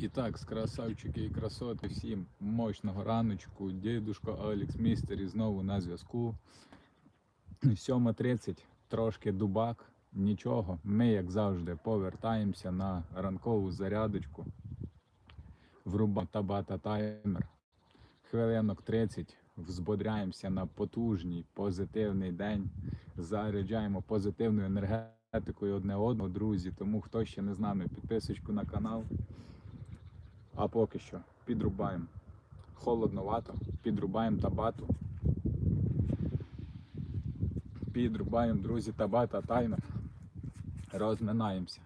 І так, красавчики і красоти, всім мощного раночку. Дідушко Алекс Містері знову на зв'язку. 7.30, трошки дубак, нічого. Ми, як завжди, повертаємося на ранкову зарядочку. Врубаємо табата таймер. Хвилинок 30, взбодряємося на потужний, позитивний день. Заряджаємо позитивною енергетикою одне одного, друзі. Тому хто ще не з нами, підписочку на канал. А поки що підрубаємо холодновато, підрубаємо табату. Підрубаємо, друзі, табата таймер. Розминаємося.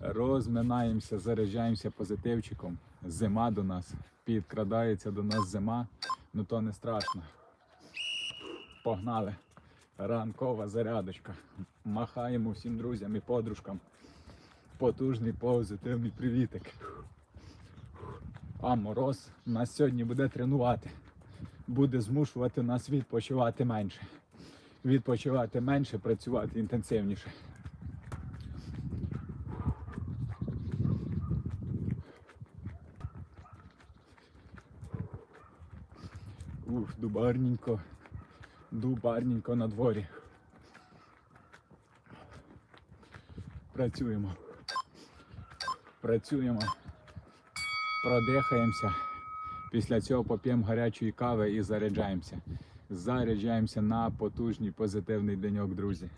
Розминаємося, заряджаємося позитивчиком. Зима до нас. Підкрадається до нас зима, ну то не страшно. Погнали. Ранкова зарядочка. Махаємо всім друзям і подружкам. Потужний позитивний привітик. А мороз нас сьогодні буде тренувати. Буде змушувати нас відпочивати менше. Відпочивати менше, працювати інтенсивніше. Ух, дубарненько. Дубарненько на дворі. Працюємо. Працюємо продихаємося. Після цього поп'ємо гарячої кави і заряджаємося. Заряджаємося на потужний позитивний деньок, друзі.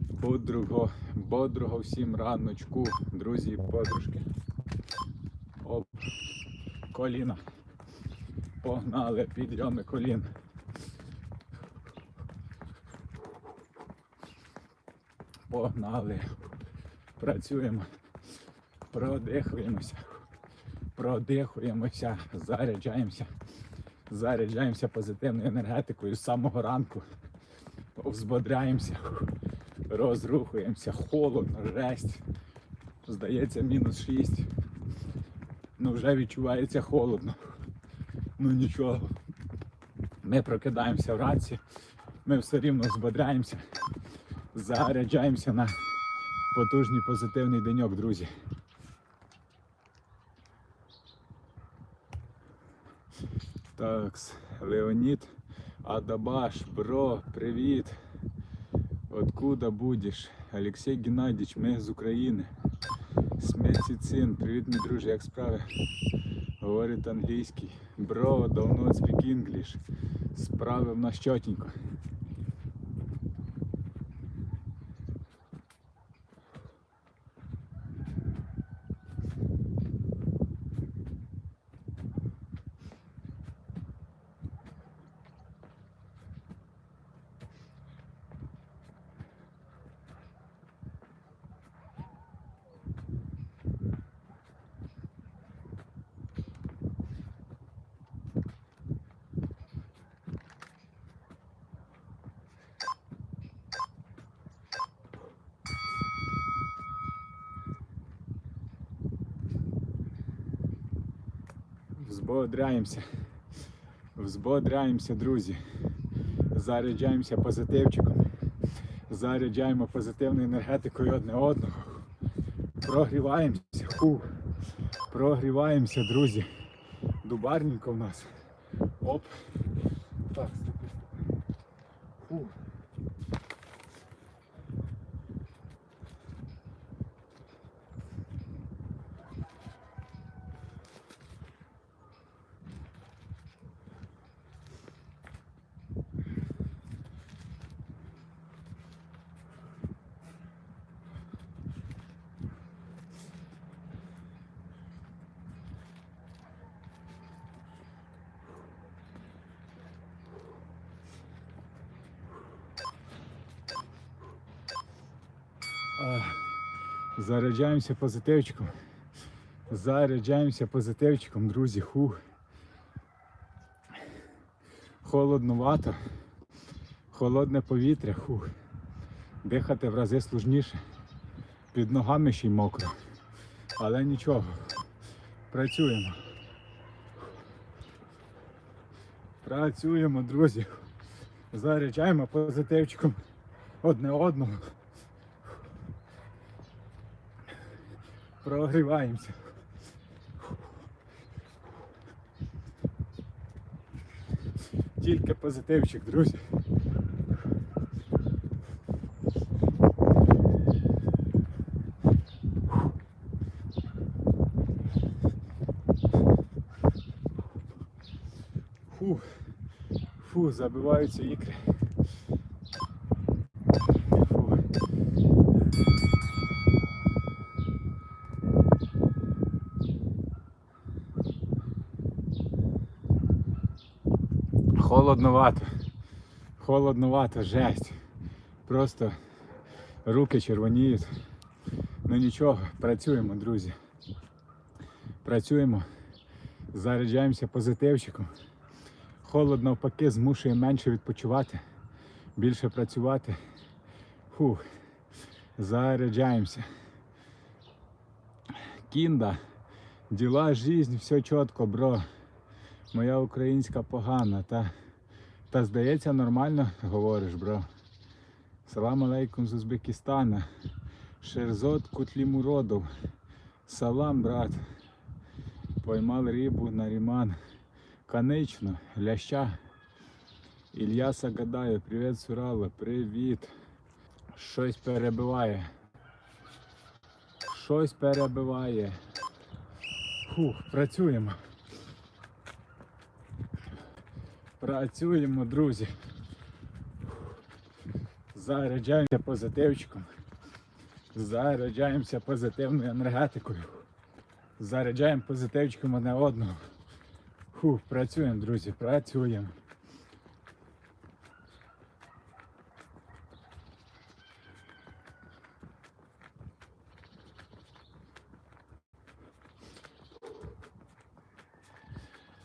Бодрого, бодрого всім раночку, друзі і подружки. Оп, коліна. Погнали, підйоми колін. Погнали. Працюємо. Продихуємося. Продихуємося. Заряджаємося. Заряджаємося позитивною енергетикою з самого ранку. Взбодряємося. Розрухуємося. Холодно, жесть. Здається, мінус 6. Ну вже відчувається холодно. Ну нічого. Ми прокидаємося вранці. Ми все рівно збодряємося заряджаємося на потужний позитивний деньок, друзі. Такс, Леонід, Адабаш, бро, привіт. Откуда будеш? Олексій Геннадійович, ми з України. Смецицин, привіт, мій друже, як справи? Говорить англійський. Бро, давно speak English. Справи в нас чотенько. Взбодряємося. Взбодряємося, друзі. Заряджаємося позитивчиком. Заряджаємо позитивною енергетикою одне одного. Прогріваємося. Фу. Прогріваємося, друзі. Дубарненько в нас. Оп. Так, ступи, ступи. Фу. А, Заряджаємося позитивчиком. Заряджаємося позитивчиком, друзі. Хух. Холодновато. Холодне повітря. Хух. Дихати в рази сложніше. Під ногами ще й мокро. Але нічого. Працюємо. Працюємо, друзі. Заряджаємо позитивчиком одне одного. Прогріваємося. Тільки позитивчик, друзі. Фу, фу, забиваються ікри. Фу. Холодновато. Холодновато, жесть. Просто руки червоніють. Ну нічого, працюємо, друзі. Працюємо, заряджаємося позитивчиком. Холод навпаки змушує менше відпочивати, більше працювати. Фух, заряджаємося. Кінда, діла, жизнь, все чітко, бро. Моя українська погана, та, та здається нормально говориш, бро. Салам алейкум з Узбекистана. Шерзот Кутлімуродов. Салам, брат. Поймав рибу на ріман. Конечно, ляща. Ільяса гадає, привіт, Сурала, привіт. Щось перебиває. Щось перебиває. Фух, працюємо. Працюємо, друзі. Заряджаємося позитивчиком. Заряджаємося позитивною енергетикою. Заряджаємо позитивчиком одне одного. Фу, працюємо, друзі, працюємо.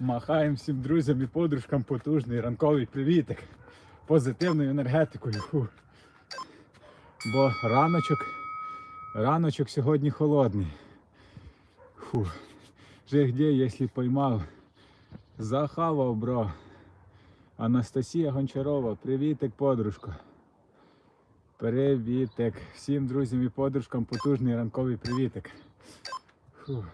Махаємо всім друзям і подружкам потужний ранковий привітик. Позитивною енергетикою. Фу. Бо раночок, раночок сьогодні холодний. Фу. Же где, якщо поймав? Захавав, бро. Анастасія Гончарова, привітик, подружко. Привітик. Всім друзям і подружкам потужний ранковий привітик. Фу.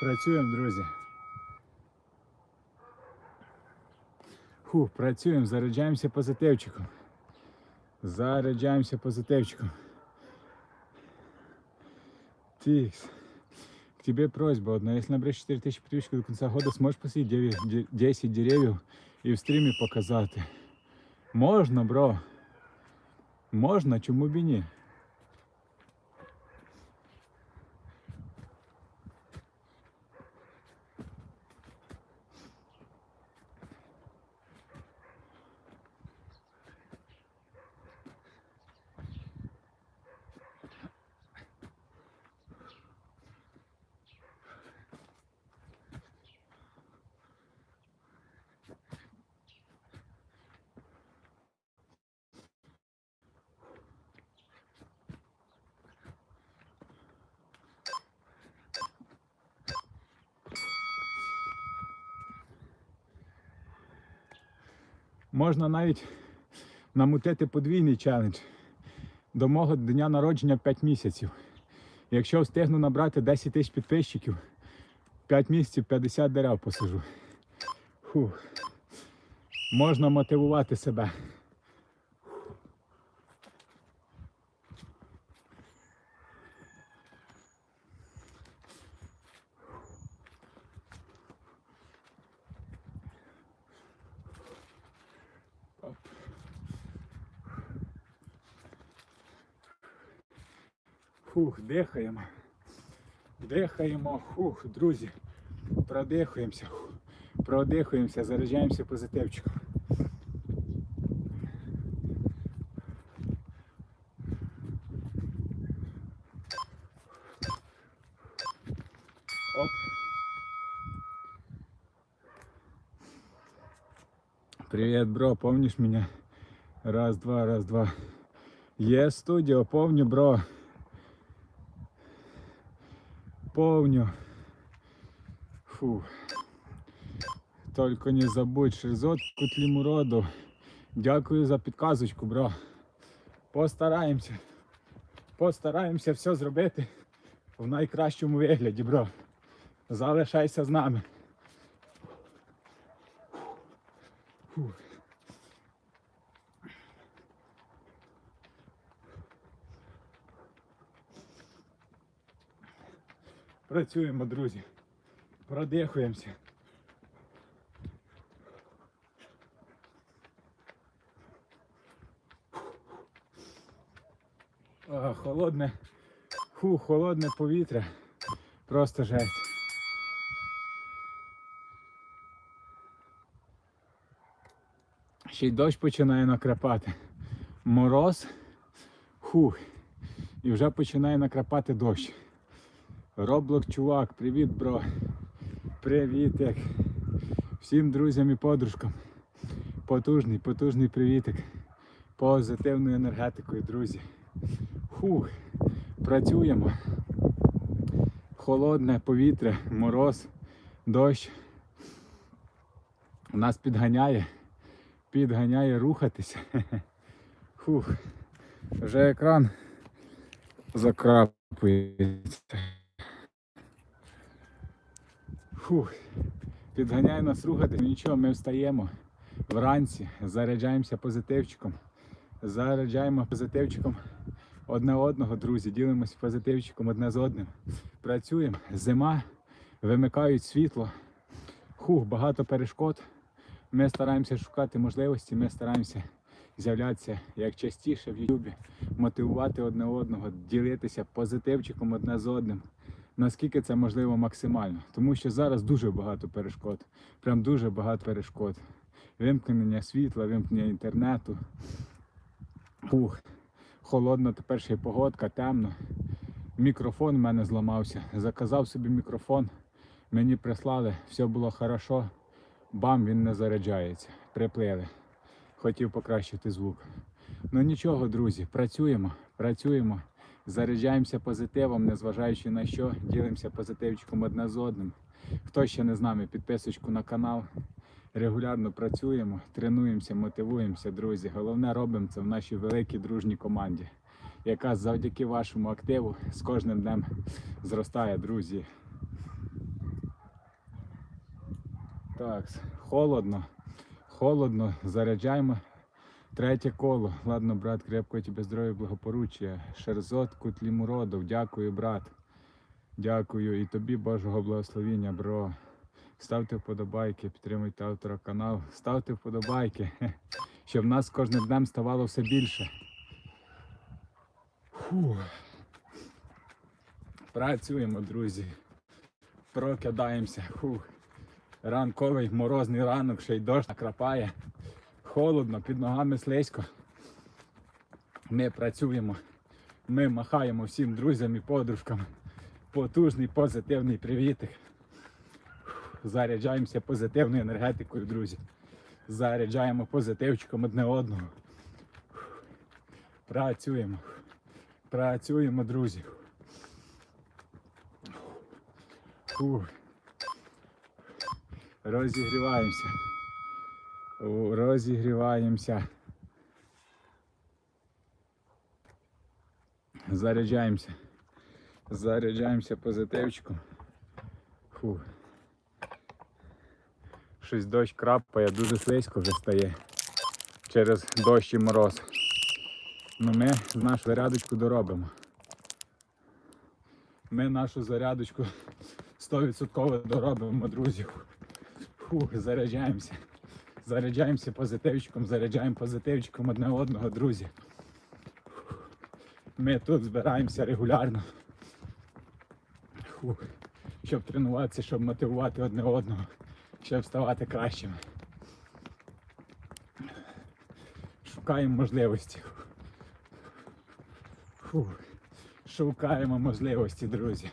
Працюємо, друзі. Фу, працюємо, заряджаємося позитивчиком. Заряджаємося позитивчиком. Тикс. К тебе просьба одна. Если наберешь 4000 подписчиков до конца года, сможешь посадить 10 деревьев і в стрімі показати? Можна, бро. Можна, чому б і ні? Можна навіть намутити подвійний челендж. До мого дня народження 5 місяців. Якщо встигну набрати 10 тисяч підписчиків, 5 місяців 50 дерев посажу. Фух. Можна мотивувати себе. Фух, дихаємо. Дихаємо, фух, друзі, продихаємося. Фух. продихуємося, заряджаємося позитивчиком. Оп. Привет, бро, помнишь меня? Раз, два, раз, два. Є студіо, помню, бро. Помню. Фу. Только не забудь шерзотку тлімуроду. Дякую за підказочку, бро. Постараємося. Постараємося все зробити в найкращому вигляді, бро. Залишайся з нами. Фу. Працюємо, друзі. Продихуємося. О, холодне, фу, холодне повітря. Просто жесть. Ще й дощ починає накрапати. Мороз. Хух. І вже починає накрапати дощ. Роблок чувак, привіт, бро. Привітик. Всім друзям і подружкам. Потужний, потужний привітик. Позитивною енергетикою, друзі. Хух. Працюємо. Холодне повітря, мороз, дощ. Нас підганяє. Підганяє рухатися. Фух. Вже екран закрапується. Фух. Підганяє нас рухати, нічого, ми встаємо вранці, заряджаємося позитивчиком. Заряджаємо позитивчиком одне одного, друзі, ділимося позитивчиком одне з одним. Працюємо. Зима, вимикають світло. Хух, багато перешкод. Ми стараємося шукати можливості, ми стараємося з'являтися як частіше в Ютубі, мотивувати одне одного, ділитися позитивчиком одне з одним. Наскільки це можливо максимально. Тому що зараз дуже багато перешкод. Прям дуже багато перешкод. Вимкнення світла, вимкнення інтернету. Ух, холодно тепер ще й погодка, темно. Мікрофон в мене зламався. Заказав собі мікрофон. Мені прислали, все було хорошо. Бам, він не заряджається. Приплили. Хотів покращити звук. Ну нічого, друзі, працюємо, працюємо, заряджаємося позитивом, незважаючи на що, ділимося позитивчиком одне з одним. Хто ще не з нами, підписочку на канал. Регулярно працюємо, тренуємося, мотивуємося, друзі. Головне робимо це в нашій великій дружній команді, яка завдяки вашому активу з кожним днем зростає, друзі. Так, холодно, холодно, заряджаємо. Третє коло. Ладно, брат, крепкого тебе здоров'я, благополуччя. Шерзот Кутлімуродов. Дякую, брат. Дякую і тобі Божого благословіння, бро. Ставте вподобайки, підтримуйте автора каналу. Ставте вподобайки, щоб нас кожним днем ставало все більше. Фу. Працюємо, друзі. Прокидаємося. Фух. Ранковий морозний ранок, ще й дощ накрапає. Холодно, під ногами слизько. Ми працюємо. Ми махаємо всім друзям і подружкам. Потужний позитивний привітик. Заряджаємося позитивною енергетикою, друзі. Заряджаємо позитивчиком одне одного. Працюємо. Працюємо, друзі. Розігріваємося. Розігріваємося. Заряджаємося. Заряджаємося позитивчиком. Фу. Щось дощ крапає, дуже слизько вже стає через дощ і мороз. Ну ми нашу зарядочку доробимо. Ми нашу зарядочку 100% доробимо, друзі. Фу, заряджаємося. Заряджаємося позитивчиком, заряджаємо позитивчиком одне одного, друзі. Ми тут збираємося регулярно. Щоб тренуватися, щоб мотивувати одне одного, щоб ставати кращими. Шукаємо можливості. Шукаємо можливості, друзі.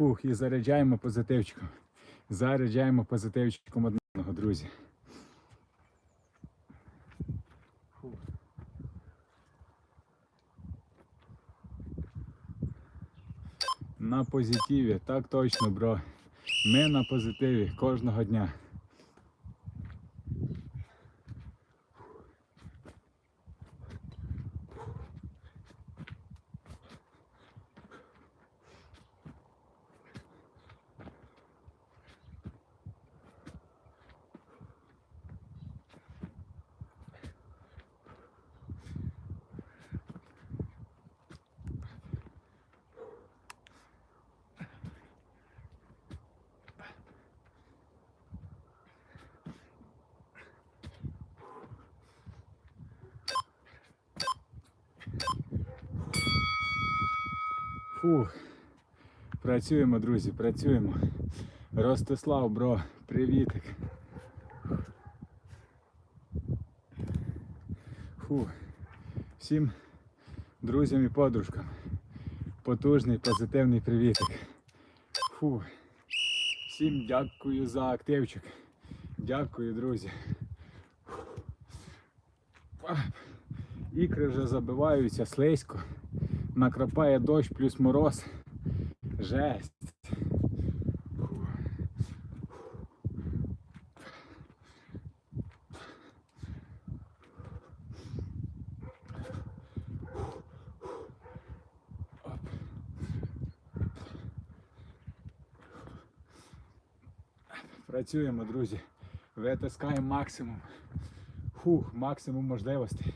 Фух, і заряджаємо позитивчиком. Заряджаємо позитивчиком одного, друзі. На позитиві, так точно, бро. Ми на позитиві кожного дня. Фух. Працюємо, друзі, працюємо. Ростислав, бро, привітик. Фух. Всім друзям і подружкам. Потужний, позитивний привітик. Фух. Всім дякую за активчик. Дякую, друзі. Ікри вже забиваються слизько. Накрапає дощ плюс мороз. Жесть. Працюємо, друзі. Витискаємо максимум. Фух, максимум можливостей.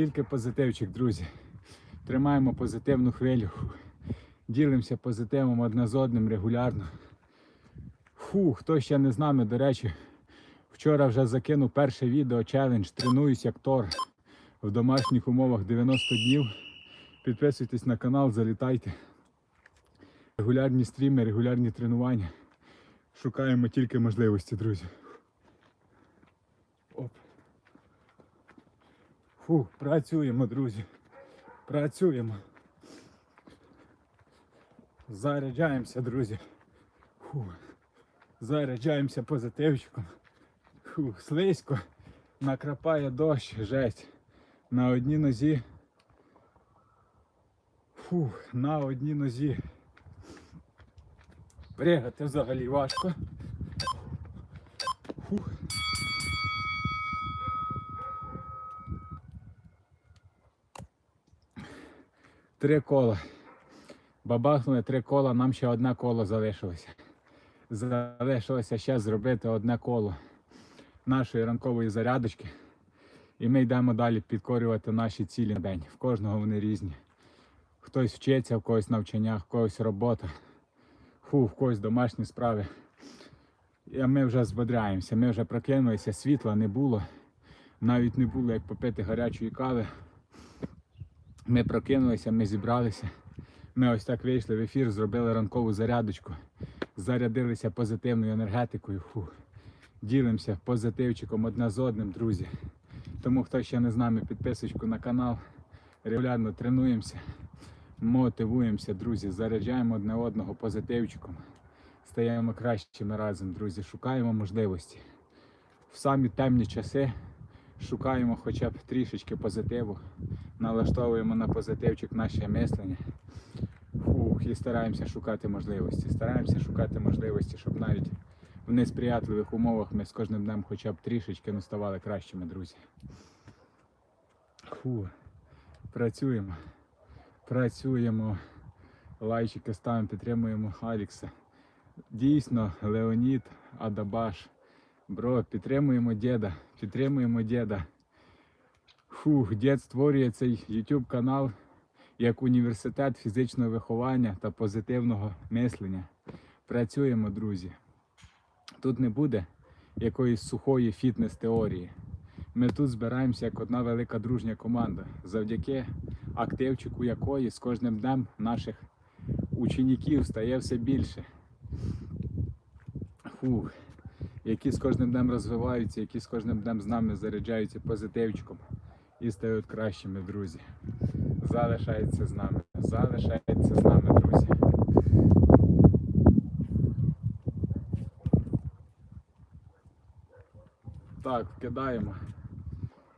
Тільки позитивчик, друзі. Тримаємо позитивну хвилю. Ділимося позитивом одне з одним регулярно. Фу, хто ще не з нами, до речі, вчора вже закинув перше відео челендж Тренуюсь як Тор в домашніх умовах 90 днів. Підписуйтесь на канал, залітайте. Регулярні стріми, регулярні тренування. Шукаємо тільки можливості, друзі. Фу, працюємо, друзі. Працюємо. Заряджаємося, друзі. Фу. Заряджаємося позитивчиком. Фу, слизько. Накрапає дощ, жесть. На одній нозі. Фу, на одній нозі. Пригати взагалі важко. Три кола. Бабахнули три кола, нам ще одне коло залишилося. Залишилося ще зробити одне коло нашої ранкової зарядочки. І ми йдемо далі підкорювати наші цілі на день. В кожного вони різні. Хтось вчиться, в когось навчання, в когось робота, фу, в когось домашні справи. І ми вже збодряємося, ми вже прокинулися, світла не було. Навіть не було як попити гарячої кави. Ми прокинулися, ми зібралися. Ми ось так вийшли в ефір, зробили ранкову зарядочку, зарядилися позитивною енергетикою. Фу. Ділимося позитивчиком одне з одним, друзі. Тому хто ще не з нами, підписочку на канал. Регулярно тренуємося, мотивуємося, друзі, заряджаємо одне одного позитивчиком. Стаємо кращими разом, друзі. Шукаємо можливості. В самі темні часи шукаємо хоча б трішечки позитиву, налаштовуємо на позитивчик наше мислення. Фух, і стараємося шукати можливості. Стараємося шукати можливості, щоб навіть в несприятливих умовах ми з кожним днем хоча б трішечки ну, ставали кращими, друзі. Фу. Працюємо. Працюємо. Лайчики ставимо, підтримуємо Алікса. Дійсно, Леонід, Адабаш. Бро, підтримуємо діда, підтримуємо діда. Фух, дід створює цей YouTube канал як університет фізичного виховання та позитивного мислення. Працюємо, друзі. Тут не буде якоїсь сухої фітнес-теорії. Ми тут збираємося як одна велика дружня команда, завдяки активчику якої з кожним днем наших учнів стає все більше. Фух, які з кожним днем розвиваються, які з кожним днем з нами заряджаються позитивчиком і стають кращими, друзі. Залишається з нами, залишається з нами, друзі. Так, вкидаємо.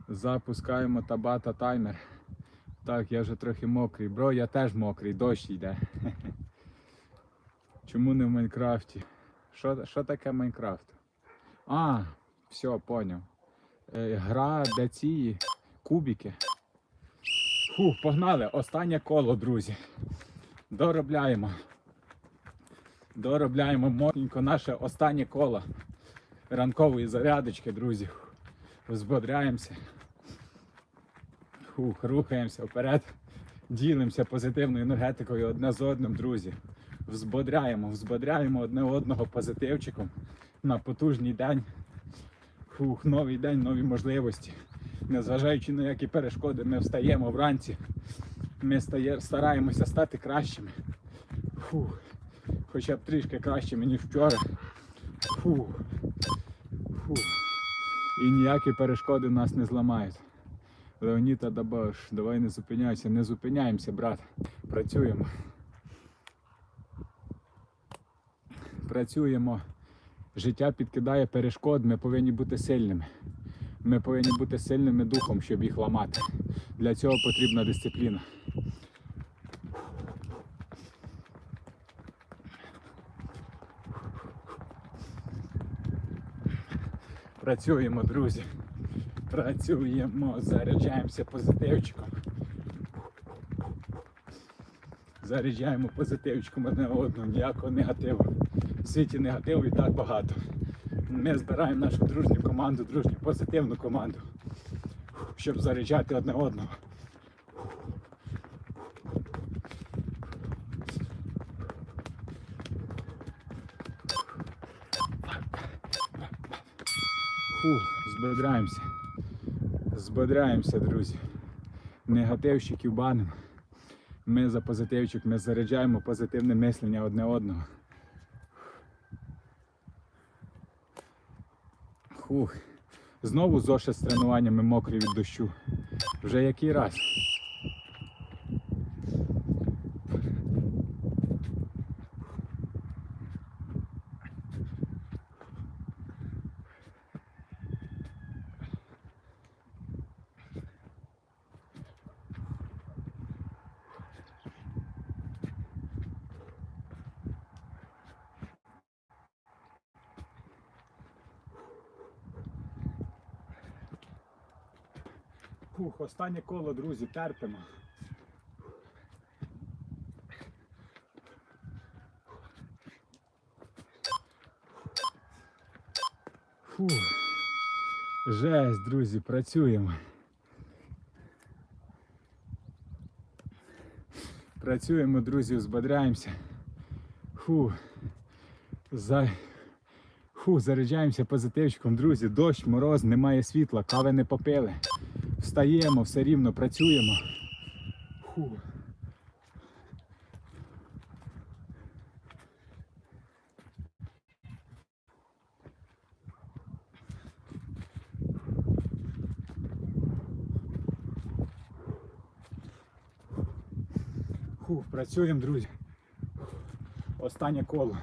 Запускаємо табата таймер. Так, я вже трохи мокрий. Бро, я теж мокрий, дощ йде. Чому не в Майнкрафті? Що, таке Майнкрафт? А, все, поняв. Е, гра для цієї кубики. Фух, погнали. Останнє коло, друзі. Доробляємо. Доробляємо мощненько наше останнє коло ранкової зарядочки, друзі. Взбодряємося. Фух, рухаємося вперед. Ділимося позитивною енергетикою одне з одним, друзі. Взбодряємо, взбодряємо одне одного позитивчиком на потужний день. Фух, новий день, нові можливості. Незважаючи на які перешкоди, ми встаємо вранці. Ми стараємося стати кращими. Фух, хоча б трішки кращими, ніж вчора. Фух. Фух. І ніякі перешкоди нас не зламають. Леоніда Дабаш, давай не зупиняйся, не зупиняємося, брат. Працюємо. Працюємо. Життя підкидає перешкод, ми повинні бути сильними. Ми повинні бути сильними духом, щоб їх ламати. Для цього потрібна дисципліна. Працюємо, друзі. Працюємо, заряджаємося позитивчиком. Заряджаємо позитивчиком одне одного, ніякого негативу. В світі негативу і так багато. Ми збираємо нашу дружню команду, дружню позитивну команду, щоб заряджати одне одного. Фу, збодряємося. Збодряємося, друзі. Негативщиків банимо. Ми за позитивчик, ми заряджаємо позитивне мислення одне одного. Хух. Знову Зоша з тренуваннями мокрий від дощу. Вже який раз. Фух, останнє коло, друзі, терпимо. Фух. Жесть, друзі, працюємо. Працюємо, друзі, збодряємося. Фу. За... Фу, заряджаємося позитивчиком, друзі. Дощ, мороз, немає світла, кави не попили. Встаємо, все рівно працюємо. Фу. Фу, працюємо, друзі. Останнє коло.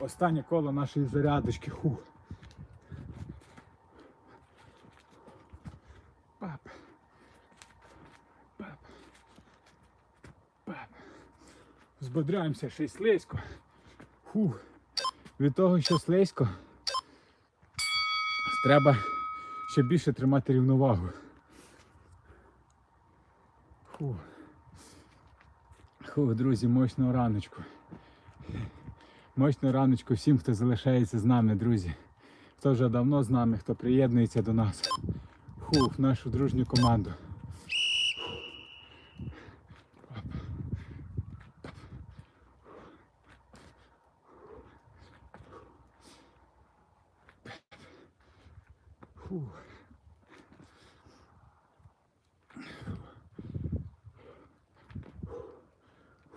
Останнє коло нашої зарядочки. Фу. Збодряємося ще й слизько. Фу. Від того, що слизько, треба ще більше тримати рівновагу. Фу. Фу, друзі, мощного раночку. Мощного раночку всім, хто залишається з нами, друзі. Хто вже давно з нами, хто приєднується до нас. Фу, в нашу дружню команду.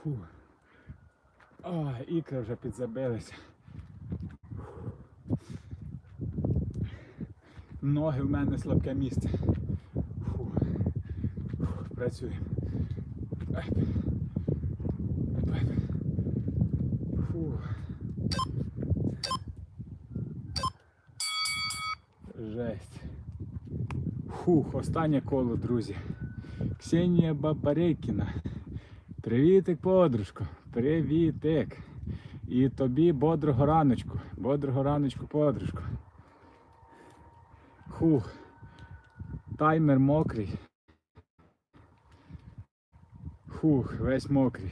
Фу. А, ікри вже підзабилися. Ноги в мене слабке місце. Фу. Фу. Працюємо. Фу. Жесть. Фух, останнє коло, друзі. Ксенія Бабарейкіна. Привітик, подружко. Привітик. І тобі бодрого раночку. Бодрого раночку, подружко. Хух. Таймер мокрий. Хух, весь мокрий.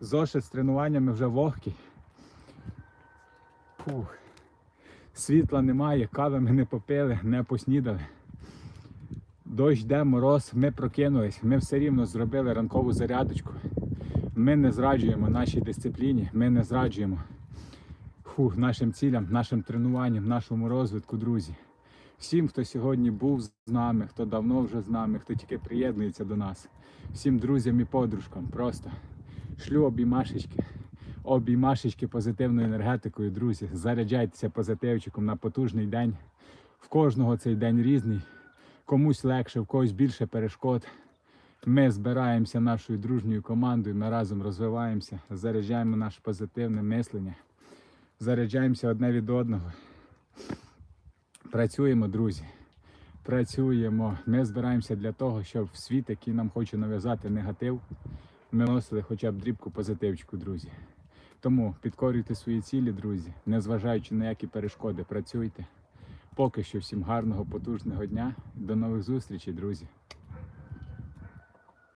Зошит з тренуваннями вже вогкий. Фух. Світла немає, кави ми не попили, не поснідали. Дощ йде, мороз, ми прокинулись, ми все рівно зробили ранкову зарядочку. Ми не зраджуємо нашій дисципліні, ми не зраджуємо фух, нашим цілям, нашим тренуванням, нашому розвитку, друзі. Всім, хто сьогодні був з нами, хто давно вже з нами, хто тільки приєднується до нас, всім друзям і подружкам, просто шлю обіймашечки, обіймашечки позитивною енергетикою, друзі. Заряджайтеся позитивчиком на потужний день. В кожного цей день різний, комусь легше, в когось більше перешкод. Ми збираємося нашою дружньою командою, ми разом розвиваємося, заряджаємо наше позитивне мислення, заряджаємося одне від одного. Працюємо, друзі. Працюємо. Ми збираємося для того, щоб в світ, який нам хоче нав'язати негатив, ми носили хоча б дрібку позитивчику, друзі. Тому підкорюйте свої цілі, друзі, незважаючи на які перешкоди, працюйте. Поки що всім гарного, потужного дня. До нових зустрічей, друзі.